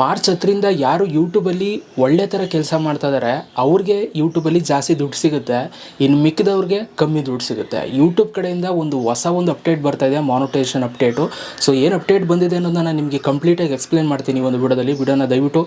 March ಹತ್ತರಿಂದ ಯಾರು ಯೂಟ್ಯೂಬಲ್ಲಿ ಒಳ್ಳೆ ಥರ ಕೆಲಸ ಮಾಡ್ತಾ ಇದ್ದಾರೆ ಅವ್ರಿಗೆ ಯೂಟ್ಯೂಬಲ್ಲಿ ಜಾಸ್ತಿ ದುಡ್ಡು ಸಿಗುತ್ತೆ. ಇನ್ನು ಮಿಕ್ಕಿದವ್ರಿಗೆ ಕಮ್ಮಿ ದುಡ್ಡು ಸಿಗುತ್ತೆ. ಯೂಟ್ಯೂಬ್ ಕಡೆಯಿಂದ ಒಂದು ಹೊಸ ಒಂದು ಅಪ್ಡೇಟ್ ಬರ್ತಾ ಇದೆ ಮಾನಿಟೈಸೇಷನ್ ಅಪ್ಡೇಟು ಸೊ ಏನು ಅಪ್ಡೇಟ್ ಬಂದಿದೆ ಅನ್ನೋದನ್ನ ನಾನು ನಿಮಗೆ ಕಂಪ್ಲೀಟಾಗಿ ಎಕ್ಸ್ಪ್ಲೇನ್ ಮಾಡ್ತೀನಿ ಒಂದು ವಿಡಿಯೋದಲ್ಲಿ. ವಿಡಿಯೋನ ದಯವಿಟ್ಟು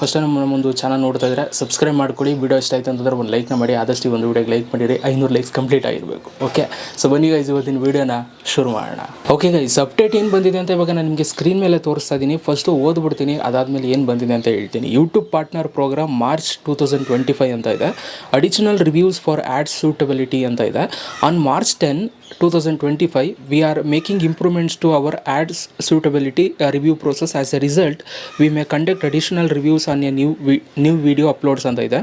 ಫಸ್ಟ್ ನಮ್ಮ ಒಂದು ಚಾನಲ್ ನೋಡ್ತಾ ಇದ್ದರೆ ಸಬ್ಸ್ಕ್ರೈಬ್ ಮಾಡ್ಕೊಳ್ಳಿ. ವಿಡಿಯೋ ಇಷ್ಟ ಆಯಿತು ಅಂತಂದ್ರೆ ಒಂದು ಲೈಕ್ನ ಮಾಡಿ. ಆದಷ್ಟು ಒಂದು ವಿಡಿಯೋಗೆ ಲೈಕ್ ಮಾಡಿರಿ. ಐನೂರು ಲೈಕ್ಸ್ ಕಂಪ್ಲೀಟ್ ಆಗಿರಬೇಕು. ಓಕೆ ಸೊ ಬನ್ನಿ ಗೈಸ್ ಇವತ್ತಿನ ವಿಡಿಯೋನ ಶುರು ಮಾಡೋಣ. ಓಕೆ ಗೈಸ್ ಅಪ್ಡೇಟ್ ಏನು ಬಂದಿದೆ ಅಂತ ಇವಾಗ ನಾನು ನಿಮಗೆ ಸ್ಕ್ರೀನ್ ಮೇಲೆ ತೋರಿಸ್ತಾ ಇದ್ದೀನಿ ಫಸ್ಟು ಓದ್ಬಿಡ್ತೀನಿ. ಅದಾದಮೇಲೆ ಏನು ಬಂದಿದೆ ಅಂತ ಹೇಳ್ತೀನಿ. YouTube partner program March two thousand twenty five ಅಂತ ಇದೆ. Additional reviews for ad suitability ಅಂತ ಇದೆ. On March ten two we are making improvements to our ads suitability uh, review process as a result we may conduct additional reviews on a new vi- new video uploads ಅಂತ ಇದೆ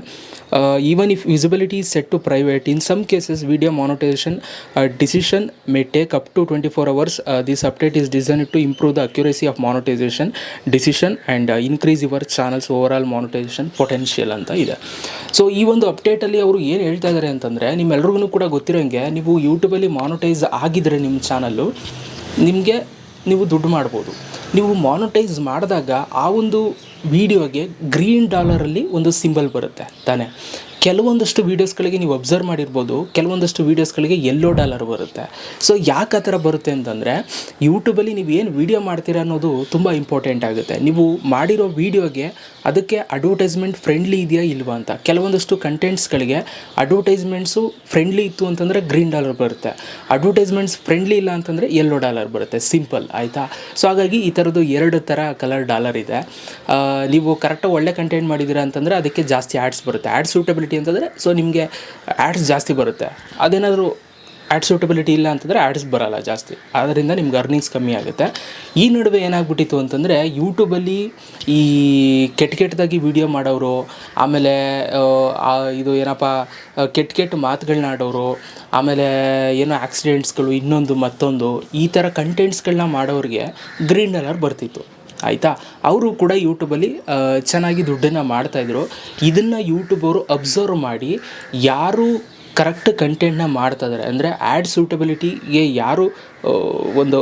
even if visibility is set to private in some cases video monetization uh, decision may take up to 24 hours uh, this update is designed to improve the accuracy of monetization decision and uh, increase your channel's overall monetization potential ಅಂತ ಇದೆ so ಈ ಒಂದು ಅಪ್ಡೇಟಲ್ಲಿ ಅವರು ಏನು ಹೇಳ್ತಾ ಇದ್ದಾರೆ ಅಂತಂದರೆ ನಿಮ್ಮೆಲ್ರಿಗೂ ಕೂಡ ಗೊತ್ತಿರೋಂಗೆ ನೀವು ಯೂಟ್ಯೂಬಲ್ಲಿ ಮಾನಿಟೈಸ್ ಆಗಿದ್ರೆ ನಿಮ್ಮ ಚಾನಲ್ಲು ನಿಮಗೆ ನೀವು ದುಡ್ಡು ಮಾಡ್ಬೋದು. ನೀವು ಮಾನಿಟೈಸ್ ಮಾಡಿದಾಗ ಆ ಒಂದು ವಿಡಿಯೋಗೆ ಗ್ರೀನ್ ಡಾಲರಲ್ಲಿ ಒಂದು ಸಿಂಬಲ್ ಬರುತ್ತೆ ತಾನೇ. ಕೆಲವೊಂದಷ್ಟು ವೀಡಿಯೋಸ್ಗಳಿಗೆ ನೀವು ಅಬ್ಸರ್ವ್ ಮಾಡಿರ್ಬೋದು, ಕೆಲವೊಂದಷ್ಟು ವೀಡಿಯೋಸ್ಗಳಿಗೆ ಎಲ್ಲೋ ಡಾಲರ್ ಬರುತ್ತೆ. ಸೊ ಯಾಕೆ ಆ ಥರ ಬರುತ್ತೆ ಅಂತಂದರೆ ಯೂಟ್ಯೂಬಲ್ಲಿ ನೀವು ಏನು ವೀಡಿಯೋ ಮಾಡ್ತೀರಾ ಅನ್ನೋದು ತುಂಬ ಇಂಪಾರ್ಟೆಂಟ್ ಆಗುತ್ತೆ. ನೀವು ಮಾಡಿರೋ ವೀಡಿಯೋಗೆ ಅದಕ್ಕೆ ಅಡ್ವರ್ಟೈಸ್ಮೆಂಟ್ ಫ್ರೆಂಡ್ಲಿ ಇದೆಯಾ ಇಲ್ವಾ ಅಂತ. ಕೆಲವೊಂದಷ್ಟು ಕಂಟೆಂಟ್ಸ್ಗಳಿಗೆ ಅಡ್ವರ್ಟೈಸ್ಮೆಂಟ್ಸು ಫ್ರೆಂಡ್ಲಿ ಇತ್ತು ಅಂತಂದರೆ ಗ್ರೀನ್ ಡಾಲರ್ ಬರುತ್ತೆ. ಅಡ್ವರ್ಟೈಸ್ಮೆಂಟ್ಸ್ ಫ್ರೆಂಡ್ಲಿ ಇಲ್ಲ ಅಂತಂದರೆ ಎಲ್ಲೋ ಡಾಲರ್ ಬರುತ್ತೆ. ಸಿಂಪಲ್ ಆಯಿತಾ? ಸೊ ಹಾಗಾಗಿ ಈ ಥರದ್ದು ಎರಡು ಥರ ಕಲರ್ ಡಾಲರ್ ಇದೆ. ನೀವು ಕರೆಕ್ಟಾಗಿ ಒಳ್ಳೆ ಕಂಟೆಂಟ್ ಮಾಡಿದ್ದೀರಾ ಅಂತಂದರೆ ಅದಕ್ಕೆ ಜಾಸ್ತಿ ಆ್ಯಡ್ಸ್ ಬರುತ್ತೆ. ಆ್ಯಡ್ ಸೂಟಬಿಲಿಟಿ ಅಂತಂದರೆ ಸೊ ನಿಮಗೆ ಆ್ಯಡ್ಸ್ ಜಾಸ್ತಿ ಬರುತ್ತೆ. ಅದೇನಾದರೂ ಆ್ಯಡ್ ಸೂಟಬಿಲಿಟಿ ಇಲ್ಲ ಅಂತಂದರೆ ಆ್ಯಡ್ಸ್ ಬರಲ್ಲ ಜಾಸ್ತಿ. ಆದ್ದರಿಂದ ನಿಮ್ಗೆ ಅರ್ನಿಂಗ್ಸ್ ಕಮ್ಮಿ ಆಗುತ್ತೆ. ಈ ನಡುವೆ ಏನಾಗ್ಬಿಟ್ಟಿತ್ತು ಅಂತಂದರೆ ಯೂಟ್ಯೂಬಲ್ಲಿ ಈ ಕೆಟ್ಟ ಕೆಟ್ಟದಾಗಿ ವೀಡಿಯೋ ಮಾಡೋರು, ಆಮೇಲೆ ಇದು ಏನಪ್ಪ ಕೆಟ್ಟ ಕೆಟ್ಟ ಮಾತುಗಳನ್ನ ಆಡೋರು, ಆಮೇಲೆ ಏನೋ ಆಕ್ಸಿಡೆಂಟ್ಸ್ಗಳು ಇನ್ನೊಂದು ಮತ್ತೊಂದು, ಈ ಥರ ಕಂಟೆಂಟ್ಸ್ಗಳನ್ನ ಮಾಡೋರಿಗೆ ಗ್ರೀನ್ ಅಲರ್ ಬರ್ತಿತ್ತು. ಆಯಿತಾ? ಅವರು ಕೂಡ ಯೂಟ್ಯೂಬಲ್ಲಿ ಚೆನ್ನಾಗಿ ದುಡ್ಡನ್ನು ಮಾಡ್ತಾಯಿದ್ರು ಇದನ್ನು ಯೂಟ್ಯೂಬ್ ಅವರು ಅಬ್ಸರ್ವ್ ಮಾಡಿ ಯಾರು ಕರೆಕ್ಟ್ ಕಂಟೆಂಟ್ನ ಮಾಡ್ತಾ ಇದ್ದಾರೆ ಅಂದರೆ ಆ್ಯಡ್ ಸೂಟಬಿಲಿಟಿಗೆ ಯಾರು ಒಂದು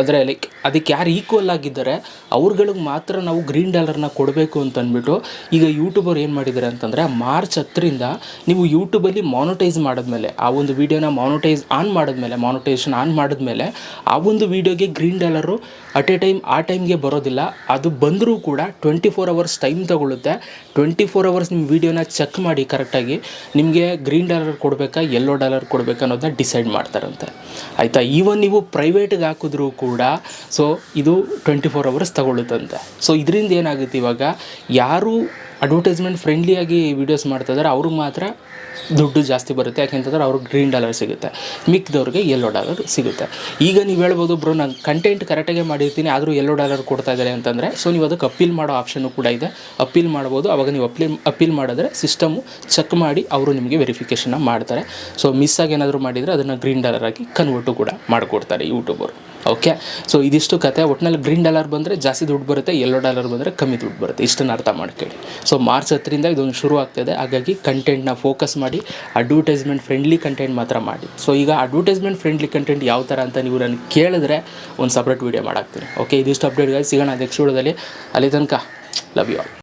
ಅಂದರೆ ಲೈಕ್ ಅದಕ್ಕೆ ಯಾರು ಈಕ್ವಲ್ ಆಗಿದ್ದಾರೆ, ಅವ್ರುಗಳಿಗೆ ಮಾತ್ರ ನಾವು ಗ್ರೀನ್ ಡಾಲರ್ನ ಕೊಡಬೇಕು ಅಂತ ಅಂದ್ಬಿಟ್ಟು ಈಗ ಯೂಟ್ಯೂಬರ್ ಏನು ಮಾಡಿದ್ದಾರೆ ಅಂತಂದರೆ ಮಾರ್ಚ್ ಹತ್ತರಿಂದ ನೀವು ಯೂಟ್ಯೂಬಲ್ಲಿ ಮಾನಿಟೈಸ್ ಮಾಡಿದ್ಮೇಲೆ, ಆ ಒಂದು ವೀಡಿಯೋನ ಮಾನಿಟೈಸ್ ಆನ್ ಮಾಡಿದ್ಮೇಲೆ ಮಾನಿಟೈಸೇಷನ್ ಆನ್ ಮಾಡಿದ್ಮೇಲೆ, ಆ ಒಂದು ವೀಡಿಯೋಗೆ green dollar at a time ಆ ಟೈಮ್ಗೆ ಬರೋದಿಲ್ಲ. ಅದು ಬಂದರೂ ಕೂಡ ಟ್ವೆಂಟಿ ಫೋರ್ ಅವರ್ಸ್ ಟೈಮ್ ತಗೊಳ್ಳುತ್ತೆ ಟ್ವೆಂಟಿ ಫೋರ್ ಅವರ್ಸ್ ನಿಮ್ಮ ವೀಡಿಯೋನ ಚೆಕ್ ಮಾಡಿ ಕರೆಕ್ಟಾಗಿ ನಿಮಗೆ ಗ್ರೀನ್ ಡಾಲರ್ ಕೊಡಬೇಕಾ ಯೆಲ್ಲೋ ಡಾಲರ್ ಕೊಡಬೇಕಾ ಅನ್ನೋದನ್ನ ಡಿಸೈಡ್ ಮಾಡ್ತಾರಂತೆ. ಆಯಿತಾ? ಈವನ್ ನೀವು ಪ್ರೈವೇಟ್ಗೆ ಹಾಕಿದ್ರೂ ಕೂಡ ಸೊ ಇದು ಟ್ವೆಂಟಿ ಫೋರ್ ಅವರ್ಸ್ ತಗೊಳ್ಳುತ್ತಂತೆ. ಸೊ ಇದರಿಂದ ಏನಾಗುತ್ತೆ ಇವಾಗ, ಯಾರು ಅಡ್ವರ್ಟೈಸ್ಮೆಂಟ್ ಫ್ರೆಂಡ್ಲಿಯಾಗಿ ವೀಡಿಯೋಸ್ ಮಾಡ್ತಾ ಇದ್ದಾರೆ, ಅವ್ರಿಗೆ ಮಾತ್ರ ದುಡ್ಡು ಜಾಸ್ತಿ ಬರುತ್ತೆ. ಯಾಕೆಂತಂದ್ರೆ ಅವ್ರಿಗೆ ಗ್ರೀನ್ ಡಾಲರ್ ಸಿಗುತ್ತೆ. ಮಿಕ್ಕಿದವ್ರಿಗೆ ಎಲ್ಲೋ ಡಾಲರ್ ಸಿಗುತ್ತೆ. ಈಗ ನೀವು ಹೇಳ್ಬೋದು ಬ್ರೋ ನಾನು ಕಂಟೆಂಟ್ ಕರೆಕ್ಟಾಗೆ ಮಾಡಿರ್ತೀನಿ, ಆದರೂ ಎಲ್ಲೋ ಡಾಲರ್ ಕೊಡ್ತಾ ಇದ್ದಾರೆ ಅಂತಂದರೆ ಸೊ ನೀವು ಅದಕ್ಕೆ ಅಪೀಲ್ ಮಾಡೋ ಆಪ್ಷನ್ನು ಕೂಡ ಇದೆ. ಅಪೀಲ್ ಮಾಡ್ಬೋದು, ಅವಾಗ ನೀವು ಅಪೀಲ್ ಅಪೀಲ್ ಮಾಡಿದ್ರೆ ಸಿಸ್ಟಮು ಚೆಕ್ ಮಾಡಿ ಅವರು ನಿಮಗೆ ವೆರಿಫಿಕೇಷನ್ನ ಮಾಡ್ತಾರೆ. ಸೊ ಮಿಸ್ ಆಗಿ ಏನಾದರೂ ಮಾಡಿದರೆ ಅದನ್ನು ಗ್ರೀನ್ ಡಾಲರ್ ಆಗಿ ಕನ್ವರ್ಟು ಕೂಡ ಮಾಡಿಕೊಡ್ತಾರೆ ಯೂಟ್ಯೂಬರು ಓಕೆ ಸೊ ಇದಿಷ್ಟು ಕತೆ ಒಟ್ಟಿನಲ್ಲಿ ಗ್ರೀನ್ ಡಾಲರ್ ಬಂದರೆ ಜಾಸ್ತಿ ದುಡ್ಡು ಬರುತ್ತೆ ಎಲ್ಲೋ ಡಾಲರ್ ಬಂದರೆ ಕಮ್ಮಿ ದುಡ್ಡು ಬರುತ್ತೆ. ಇಷ್ಟನ್ನು ಅರ್ಥ ಮಾಡ್ಕೊಳ್ಳಿ. ಸೊ ಮಾರ್ಚ್ ಹತ್ತರಿಂದ ಇದೊಂದು ಶುರು ಆಗ್ತದೆ. ಹಾಗಾಗಿ ಕಂಟೆಂಟ್ನ ಫೋಕಸ್ ಮಾಡಿ ಅಡ್ವರ್ಟೈಸ್ಮೆಂಟ್ ಫ್ರೆಂಡ್ಲಿ ಕಂಟೆಂಟ್ ಮಾತ್ರ ಮಾಡಿ. ಸೊ ಈಗ ಅಡ್ವರ್ಟೈಸ್ಮೆಂಟ್ ಫ್ರೆಂಡ್ಲಿ ಕಂಟೆಂಟ್ ಯಾವ ಥರ ಅಂತ ನೀವು ನನಗೆ ಕೇಳಿದ್ರೆ ಒಂದು ಸಪ್ರೇಟ್ ವೀಡಿಯೋ ಮಾಡಾಕ್ತೀನಿ. ಓಕೆ ಇದಿಷ್ಟು ಅಪ್ಡೇಟ್ಗಾಗಿ ಸಿಗೋಣ ನೆಕ್ಸ್ಟ್ ವಿಡಿಯೋದಲ್ಲಿ ಅಲ್ಲಿ ತನಕ ಲವ್ ಯು ಆಲ್